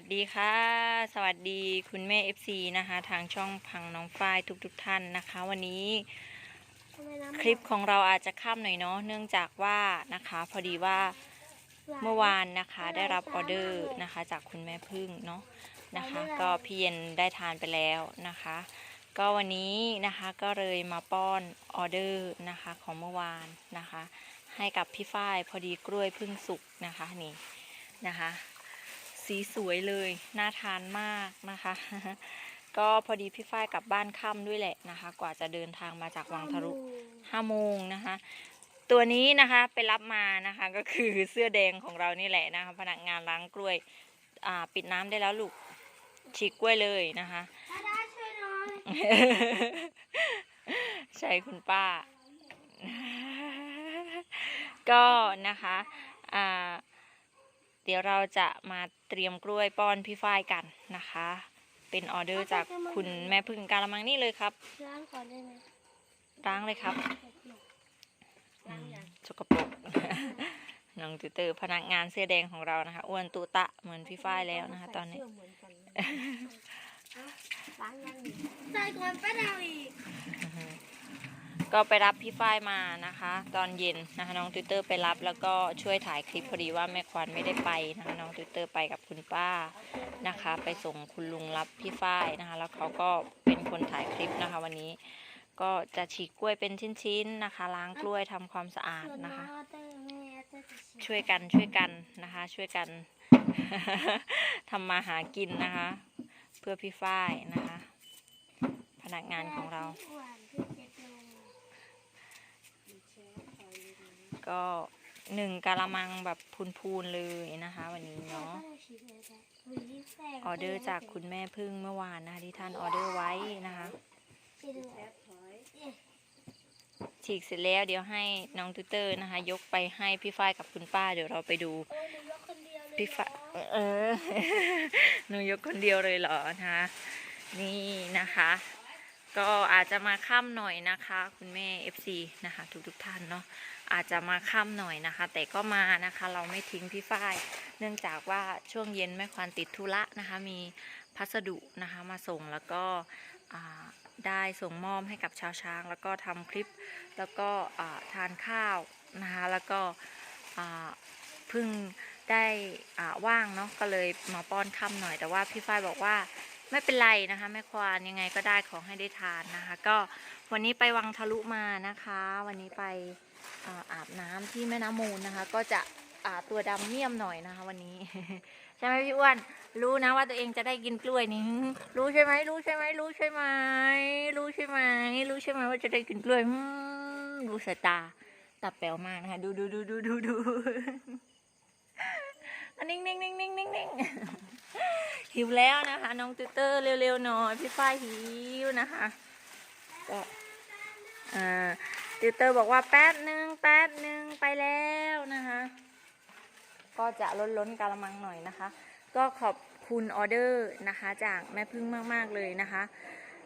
วัสดีค่ะ สวัสดีคุณแม่ FC นะคะ ทางช่องพังน้องฝ้ายทุกๆทท่านนะคะ วันนี้คลิปของเราอาจจะข้ามหน่อยเนาะเนื่องจากว่านะคะ พอดีว่าเมื่อวานนะคะได้รับออเดอร์นะคะ จากคุณแม่พึ่งเนาะนะคะ ก็พี่เย็นได้ทานไปแล้วนะคะ ก็วันนี้นะคะก็เลยมาป้อนออเดอร์นะคะของเมื่อวานนะคะ ให้กับพี่ฝ้ายพอดีกล้วยพึ่งสุกนะคะนี่นะคะ สีสวยเลยน่าทานมากนะคะ ก็พอดีพี่ฝ้ายกลับบ้านค่ำด้วยแหละนะคะ กว่าจะเดินทางมาจากวังทะลุห้าโมงนะคะ ตัวนี้นะคะไปรับมานะคะก็คือเสื้อแดงของเรานี่แหละนะคะพนักงานล้างกล้วยอ่าปิดน้ำได้แล้วลูกฉีกกล้วยเลยนะคะถ้าได้ช่วยหน่อยใช่คุณป้า ก็นะคะอ่า เดี๋ยวเราจะมาเตรียมกล้วยป้อนพี่ฝ้ายกันนะคะ เป็นออเดอร์จากคุณแม่พึ่งการละมังนี่เลยครับล้างก่อนได้ไหมล้างเลยครับล้างยังสกปรกน้องตูเตอร์พนักงานเสื้อแดงของเรานะคะอ้วนตุตะเหมือนพี่ฝ้ายแล้วนะคะ ตอนนี้เสื้เหมือนกันเลยล้างยังอีกใส่ก่อนป้าดาวอีก ก็ไปรับพี่ฝ้ายมานะคะ ตอนเย็นนะคะน้องตูเตอร์ไปรับแล้วก็ช่วยถ่ายคลิปพอดีว่าแม่ควันไม่ได้ไปนะคะน้องตูเตอร์ไปกับคุณป้านะคะ ไปส่งคุณลุงรับพี่ฝ้ายนะคะ แล้วเขาก็เป็นคนถ่ายคลิปนะคะ วันนี้ก็จะฉีกกล้วยเป็นชิ้นๆนะคะ ล้างกล้วยทำความสะอาดนะคะ ช่วยกันช่วยกันนะคะ ช่วยกันทำมาหากินนะคะ เพื่อพี่ฝ้ายนะคะ พนักงานของเรา อ้วนที่เจ็ดโล ก็หนึ่งกะละมังแบบพูนๆเลยนะคะ วันนี้เนาะออเดอร์จากคุณแม่พึ่งเมื่อวานนะคะที่ท่านออเดอร์ไว้นะคะฉีกเสร็จแล้วเดี๋ยวให้น้องตูเตอร์นะคะ ยกไปให้พี่ฝ้ายกับคุณป้า เดี๋ยวเราไปดูพี่ฝ้ายเอเออหนูยกคนเดียวเลยเหรอนะคะนี่นะคะ ก็อาจจะมาค่ำหน่อยนะคะ คุณแม่ FC นะคะทุกๆทท่านเนาะอาจจะมาค่ำหน่อยนะคะ แต่ก็มานะคะ เราไม่ทิ้งพี่ฝ้ายเนื่องจากว่าช่วงเย็นแม่ควานติดธุระนะคะ มีพัสดุนะคะมาส่งแล้วก็ได้ส่งมอบให้กับชาวช้าง แล้วก็ทำคลิปแล้วก็ทานข้าวนะคะแล้วก็เพิ่งได้ว่างเนาะก็เลยมาป้อนค่ำหน่อย แต่ว่าพี่ฝ้ายบอกว่า ไม่เป็นไรนะคะ แม่ควานยังไงก็ได้ของให้ได้ทานนะคะ ก็วันนี้ไปวังทะลุมานะคะ วันนี้ไปอาบน้ำที่แม่น้ำมูลนะคะ ก็จะอาตัวดำเมี่ยมหน่อยนะคะ วันนี้ ใช่ไหมพี่อ้วนรู้นะว่าตัวเองจะได้กินกล้วยนี่รู้ใช่ไหมรู้ใช่ไหมรู้ใช่ไหมรู้ใช่ไหมรู้ใช่ไหมว่าจะได้กินกล้วยดูสายตาตาแป๋วมากนะคะดูดูดูดูดูดูอันนิ่งนิ่งนิ่งนิ่งนิ่งนิ่ง หิวแล้วนะคะ น้องตูเตอร์เร็วๆหน่อยพี่ฝ้ายหิวนะคะก็อ่าตูเตอร์บอกว่าแป๊บหนึ่งแป๊บหนึ่งไปแล้วนะคะ ก็จะล้นล้นกะละมังหน่อยนะคะ ก็ขอบคุณออเดอร์นะคะ จากแม่พึ่งมากๆเลยนะคะ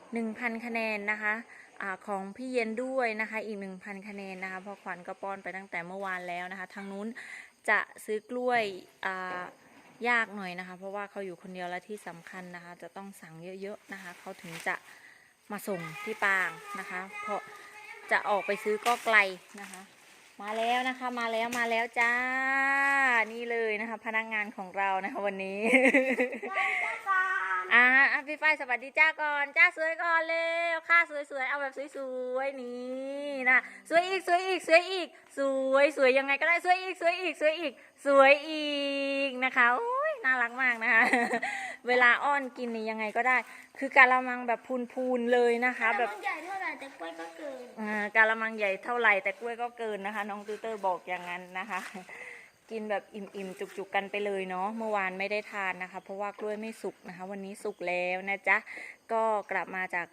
1,000คะแนนนะคะอาของพี่เย็นด้วยนะคะ อีก1,000คะแนนนะคะเพราะขวัญก็ป้อนไปตั้งแต่เมื่อวานแล้วนะคะ ทางนู้นจะซื้อกล้วยอ่า ยากหน่อยนะคะ เพราะว่าเขาอยู่คนเดียวและที่สำคัญนะคะ จะต้องสั่งเยอะๆนะคะเขาถึงจะมาส่งที่ปางนะคะ เพราะจะออกไปซื้อก็ไกลนะคะ มาแล้วนะคะ มาแล้วมาแล้วจ้า นี่เลยนะคะ พนักงานของเรานะคะวันนี้ได้จ้าก่อนอ่าอะพี่ฝ้ายสวัสดีจ้าก่อนจ้าสวยก่อนเร็วค่าสวยๆเอาแบบสวยๆนี่นะสวยอีกสวยอีกสวยอีก สวยสวยยังไงก็ได้สวยอีกสวยอีกสวยอีก สวยอีกนะคะโอ้ย น่ารักมากนะคะ เวลาอ้อนกินนี่ยังไงก็ได้ คือการละมังแบบพูนๆเลยนะคะ แบบมันใหญ่เท่าไหร่แต่กล้วยก็เกินอ่าการละมังใหญ่เท่าไหร่แต่กล้วยก็เกินนะคะ น้องตูเตอร์บอกอย่างนั้นนะคะ กินแบบอิ่มๆจุกๆกันไปเลยเนาะเมื่อวานไม่ได้ทานนะคะ เพราะว่ากล้วยไม่สุกนะคะ วันนี้สุกแล้วนะจ๊ะก็กลับมาจาก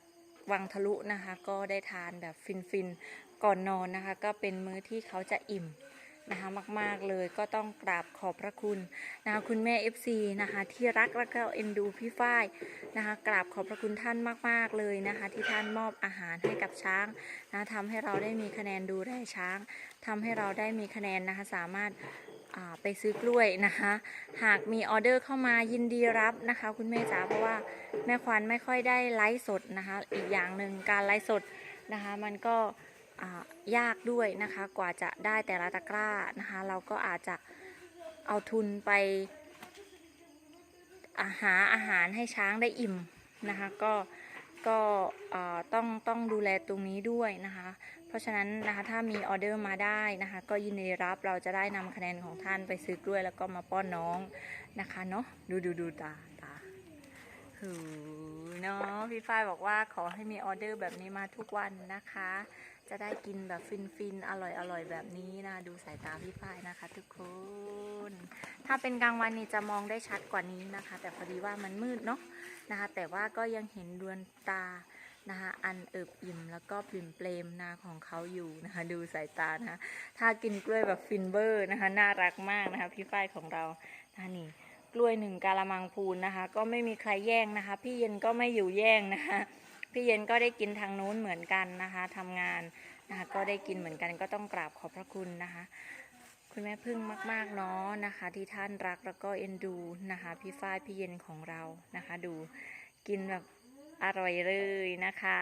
วังทะลุนะคะ ก็ได้ทานแบบฟินๆก่อนนอนนะคะ ก็เป็นมื้อที่เขาจะอิ่ม นะคะมากๆเลยก็ต้องกราบขอบพระคุณนะคะคุณแม่ FC นะคะที่รักและก็เอ็นดูพี่ฝ้ายนะคะกราบขอบพระคุณท่านมากๆเลยนะคะที่ท่านมอบอาหารให้กับช้างนะทำให้เราได้มีคะแนนดูแลช้างทำให้เราได้มีคะแนนนะคะสามารถไปซื้อกล้วยนะคะ หากมีออเดอร์เข้ามายินดีรับนะคะ คุณแม่จ๋าเพราะว่าแม่ควันไม่ค่อยได้ไลฟ์สดนะคะ อีกอย่างหนึ่งการไลฟ์สดนะคะ มันก็ ยากด้วยนะคะ กว่าจะได้แต่ละตะกร้านะคะ เราก็อาจจะเอาทุนไปอาหาอาหารให้ช้างได้อิ่มนะคะ ก็ก็ต้องต้องดูแลตรงนี้ด้วยนะคะ เพราะฉะนั้นนะคะถ้ามีออเดอร์มาได้นะคะ ก็ยินดีรับเราจะได้นำคะแนนของท่านไปซื้อกล้วยแล้วก็มาป้อนน้องนะคะเนาะดูดูดูตาตา หูเนาะพี่ฝ้ายบอกว่าขอให้มีออเดอร์แบบนี้มาทุกวันนะคะ จะได้กินแบบฟินๆ อร่อยอร่อยแบบนี้นะ ดูสายตาพี่ฝ้ายนะคะ ทุกคน ถ้าเป็นกลางวันนี่จะมองได้ชัดกว่านี้นะคะ แต่พอดีว่ามันมืดเนาะนะคะ แต่ว่าก็ยังเห็นดวงตานะคะอันเอิบอิ่มแล้วก็ปริ่มเปรมนาของเขาอยู่นะคะดูสายตานะคะถ้ากินกล้วยแบบฟินเบอร์นะคะน่ารักมากนะคะพี่ฝ้ายของเรานะนี่ กล้วยหนึ่งกาละมังพูนนะคะ ก็ไม่มีใครแย่งนะคะ พี่เย็นก็ไม่อยู่แย่งนะคะ พี่เย็นก็ได้กินทางนู้นเหมือนกันนะคะทำงานนะคะก็ได้กินเหมือนกันก็ต้องกราบขอบพระคุณนะคะ คุณแม่พึ่งมากๆเนาะนะคะ ที่ท่านรักแล้วก็เอ็นดูนะคะ พี่ฝ้ายพี่เย็นของเรานะคะ ดูกินแบบอร่อยเลยนะคะ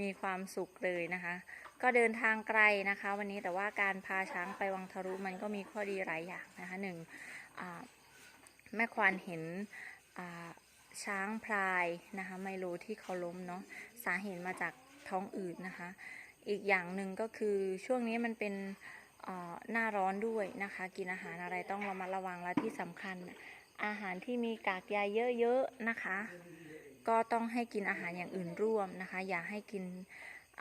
มีความสุขเลยนะคะ ก็เดินทางไกลนะคะ วันนี้แต่ว่าการพาช้างไปวังทะลุมันก็มีข้อดีหลายอย่างนะคะหนึ่งอ่า แม่ควานเห็นช้างพลายนะคะไมโลที่เขาล้มเนาะสาเหตุมาจากท้องอืดนะคะ อีกอย่างหนึ่งก็คือช่วงนี้มันเป็นหน้าร้อนด้วยนะคะ กินอาหารอะไรต้องระมัดระวังและที่สำคัญ อาหารที่มีกากใยเยอะๆนะคะ ก็ต้องให้กินอาหารอย่างอื่นร่วมนะคะ อย่าให้กิน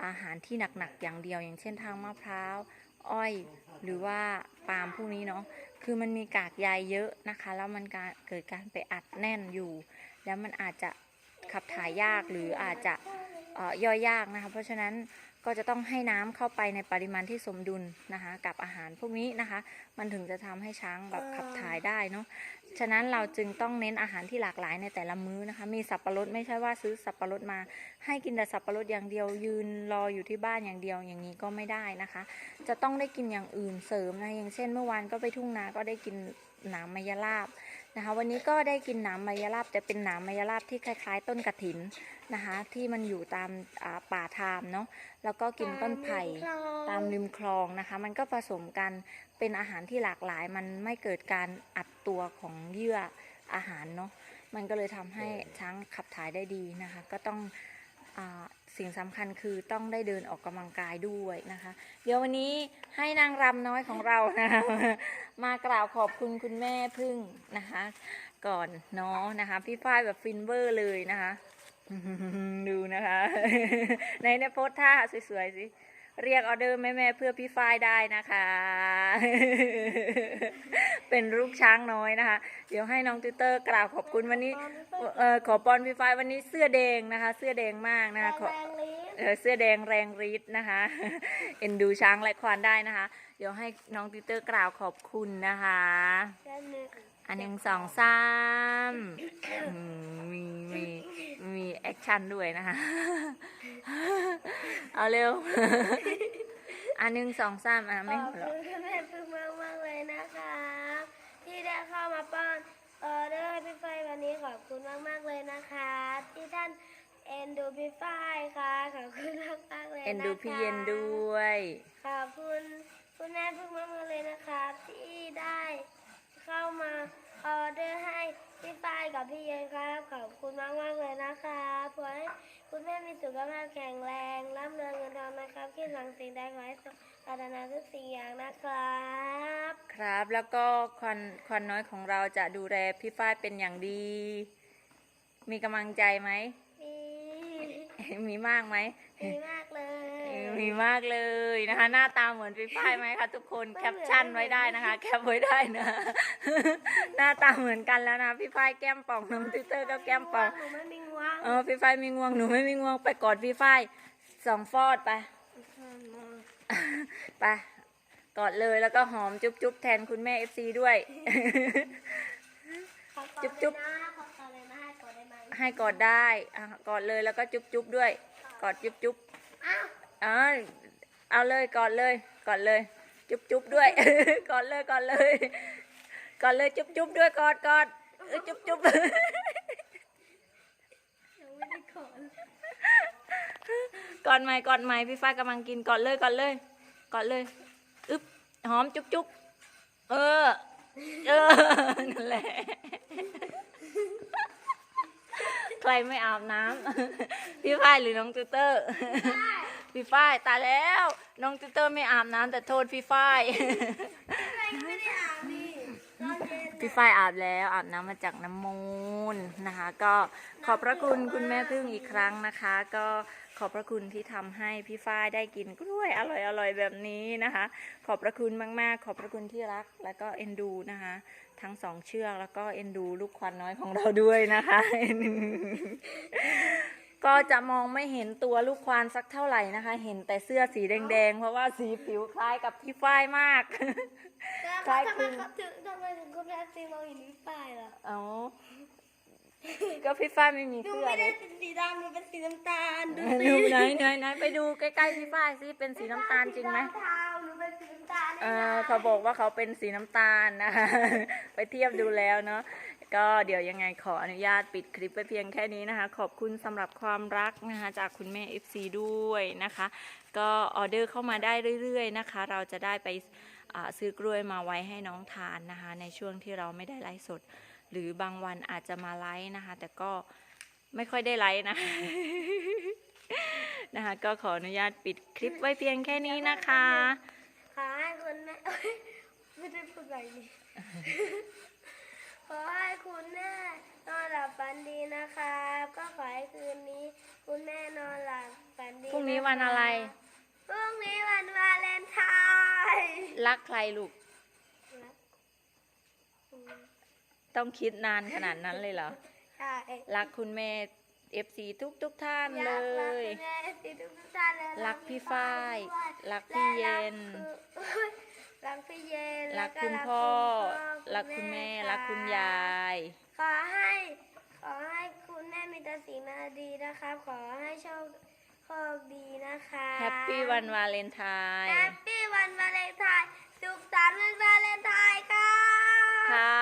อาหารที่หนักๆอย่างเดียว อย่างเช่นทางมะพร้าว อ้อยหรือว่าปาล์มพวกนี้เนาะคือมันมีกากใยเยอะนะคะ แล้วมันการเกิดการไปอัดแน่นอยู่ แล้วมันอาจจะขับถ่ายยากหรืออาจจะย่อยยากนะคะ เพราะฉะนั้นก็จะต้องให้น้ำเข้าไปในปริมาณที่สมดุลนะคะ กับอาหารพวกนี้นะคะ มันถึงจะทำให้ช้างแบบขับถ่ายได้เนาะ ฉะนั้นเราจึงต้องเน้นอาหารที่หลากหลายในแต่ละมื้อนะคะ มีสับปะรดไม่ใช่ว่าซื้อสับปะรดมา ให้กินแต่สับปะรดอย่างเดียวยืนรออยู่ที่บ้านอย่างเดียวอย่างนี้ก็ไม่ได้นะคะ จะต้องได้กินอย่างอื่นเสริมนะอย่างเช่น เมื่อวานก็ไปทุ่งนาก็ได้กินหนามมายลาบ นะคะ วันนี้ก็ได้กินหนามมายลาบแต่เป็นหนามมายลาบที่คล้าย ๆ ต้นกระถินนะคะ ที่มันอยู่ตามอ่าป่าทามเนาะแล้วก็กินต้นไผ่ตามริมคลองนะคะ มันก็ผสมกันเป็นอาหารที่หลากหลาย มันไม่เกิดการอัดตัวของเยื่ออาหารเนาะมันก็เลยทำให้ช้างขับถ่ายได้ดีนะคะ ก็ต้องอา สิ่งสำคัญคือต้องได้เดินออกกำลังกายด้วยนะคะ เดี๋ยววันนี้ให้นางรำน้อยของเรานะคะมากล่าวขอบคุณคุณแม่พึ่งนะคะ ก่อนเนาะนะคะ พี่ฝ้ายแบบฟินเวอร์เลยนะคะ ดูนะคะ ในในโพสท่าสวยๆสิ เรียกออเดอร์แม่ๆเพื่อพี่ฝ้ายได้นะคะ เป็นลูกช้างน้อยนะคะ เดี๋ยวให้น้องติวเตอร์กล่าวขอบคุณวันนี้เออขอปอนพี่ฝ้ายวันนี้เสื้อแดงนะคะ เสื้อแดงมากนะคะขอแรงลิ้นเออเสื้อแดงแรงฤทธิ์นะคะ เอ็นดูช้างและควานได้นะคะ เดี๋ยวให้น้องติวเตอร์กล่าวขอบคุณนะคะด้านหนึ่งอันหนึ่งสองสามอืมมีมีมีแอคชั่นด้วยนะคะ เอาเร็ว อันหนึ่งสองสามอะขไม่อบหัวคุเราะณคุณแม่พึ่งมากมากๆเลยนะคะที่ได้เข้ามาป้อนออเดอร์ให้พี่ไฟวันนี้ขอบคุณมากมากๆเลยนะคะ ที่ท่านเอ็นดูพี่ไฟค่ะขอบคุณมากมากๆเลยนะคะ เอ็นดูพี่เย็นด้วย ขอบคุณคุณแม่พึ่งมากมากๆเลยนะคะที่ได้เข้ามา กับพี่เย็นครับขอบคุณมากมากๆเลยนะคะขอให้คุณแม่มีสุขภาพแข็งแรงร่ำรวยเงินทองนะครับคิดหวังสิ่งใดขอให้สมปรารถนาทุกสิ่งอย่างนะครับ ครับแล้วก็ควันควันน้อยของเราจะดูแลพี่ฝ้ายเป็นอย่างดี มีกำลังใจไหมมี มีมากไหมมีมากเลย มีมากเลยนะคะ หน้าตาเหมือนพี่ฝ้ายไหมคะทุกคนแคปชั่นไว้ได้นะคะ แคปไว้ได้นะ หน้าตาเหมือนกันแล้วนะพี่ฝ้ายแก้มป่องน้องติวเตอร์ก็แก้มป่องหนูไม่มีงวงเออพี่ฝ้ายมีง่วงหนูไม่มีง่วงไปกอดพี่ฝ้ายสองฟอดไปไปกอดเลยแล้วก็หอมจุ๊บจุ๊บแทนคุณแม่เอฟซีด้วย จุ๊บจุ๊บขอต่อเลยนะให้ก่อนได้ไหมให้กอดได้อะกอดเลยแล้วก็จุ๊บจุ๊บด้วย กอดจุ๊บจุ๊บ อ้าวอ๋อเอาเลยก่อดเลยก่อดเลย จุ๊บจุ๊บด้วยก่อนเลยก่อนเลย ก่อนเลยจุ๊บจุ๊บด้วยก่อดกอดเออจุ๊บจุ๊บก่อนใหม่ก่อนใหม่พี่ฝ้ายกำลังกินก่อนเลยก่อนเลย ก่อนเลยอึ๊บหอมจุ๊บจุ๊บเออ เออนั่นแหละใครไม่อาบน้ำพี่ฝ้ายหรือน้องตูเตอร์ พี่ฝ้ายตายแล้ว น้องตูเตอร์ไม่อาบน้ำแต่โทษพี่ฝ้ายทำไมไม่ได้อาบนี่ตอนเย็นพี่ฝ้ายอาบแล้วอาบน้ำมาจากน้ำมูลนะคะ ก็ขอบพระคุณคุณแม่พึ่งอีกครั้งนะคะ ก็ขอบพระคุณที่ทำให้พี่ฝ้ายได้กินกล้วยอร่อยอร่อยแบบนี้นะคะ ขอบพระคุณมากๆ ขอบพระคุณที่รักแล้วก็เอ็นดูนะคะ ทั้งสองเชือกแล้วก็เอ็นดูลูกควันน้อยของเราด้วยนะคะ ก็จะมองไม่เห็นตัวลูกควานสักเท่าไหร่นะคะ เห็นแต่เสื้อสีแดงๆ เพราะว่าสีผิวคล้ายกับพี่ฝ้ายมากแล้วคล้ายทำคลึไมงเขาถึงทำไมถึงคุณแม่ซีมองเห็นพี่ป้ายล่ะเอาก็พี่ฝ้ายไม่มีหนูเสื้อไม่เลได้ยเป็นสีดำหนูเป็นสีน้ำตาลดูดูไหนไหนไหนไปดูใกล้ๆพี่ฝ้ายสิเป็นสีน้ำตาลจริงไหมสีดำเทาหนูเป็นสีน้ำตาลเอนี่อนะเขาบอกว่าเขาเป็นสีน้ำตาลนะคะ ไปเทียบดูแล้วเนาะ ก็เดี๋ยวยังไงขออนุญาตปิดคลิปไปเพียงแค่นี้นะคะ ขอบคุณสำหรับความรักนะคะ จากคุณแม่ FC ด้วยนะคะ ก็ออเดอร์เข้ามาได้เรื่อยๆนะคะ เราจะได้ไปซื้อกล้วยมาไว้ให้น้องทานนะคะ ในช่วงที่เราไม่ได้ไลฟ์สด หรือบางวันอาจจะมาไลฟ์นะคะ แต่ก็ไม่ค่อยได้ไลฟ์นะนะคะก็ขออนุญาตปิดคลิปไว้เพียงแค่นี้นะคะขอให้คุณแม่ไม่ได้พูดอะไรนี่ ขอให้คุณแม่นอนหลับฝันดีนะครับ ก็ขอให้คืนนี้ คุณแม่นอนหลับฝันดีพรุ่งนี้วันอะไร พรุ่งนี้วันวาเลนไทน์รักใครลูก ต้องคิดนานขนาดนั้นเลยเหรอ ใช่รักคุณแม่ FC ทุกทุกๆท่านอเลยากรักคุณแม่สิทุกท่านเลยรักพี่ฝ้ายฝ้าย รักพี่เย็น และรักคือ รักพี่เย็นรักแล้วคุณรัพ่อคุณรักคุณแม่ะรักคุณยาย ขอให้ ขอให้คุณแม่มีแต่สิ่งดีๆนะครับ ขอให้โชคโชคดีนะคะแฮปปี้วันวาเลนไทน์แฮปปี้วันวาเลนไทน์สุขสันต์วันวาเลนไทน์ค่ะค่ะ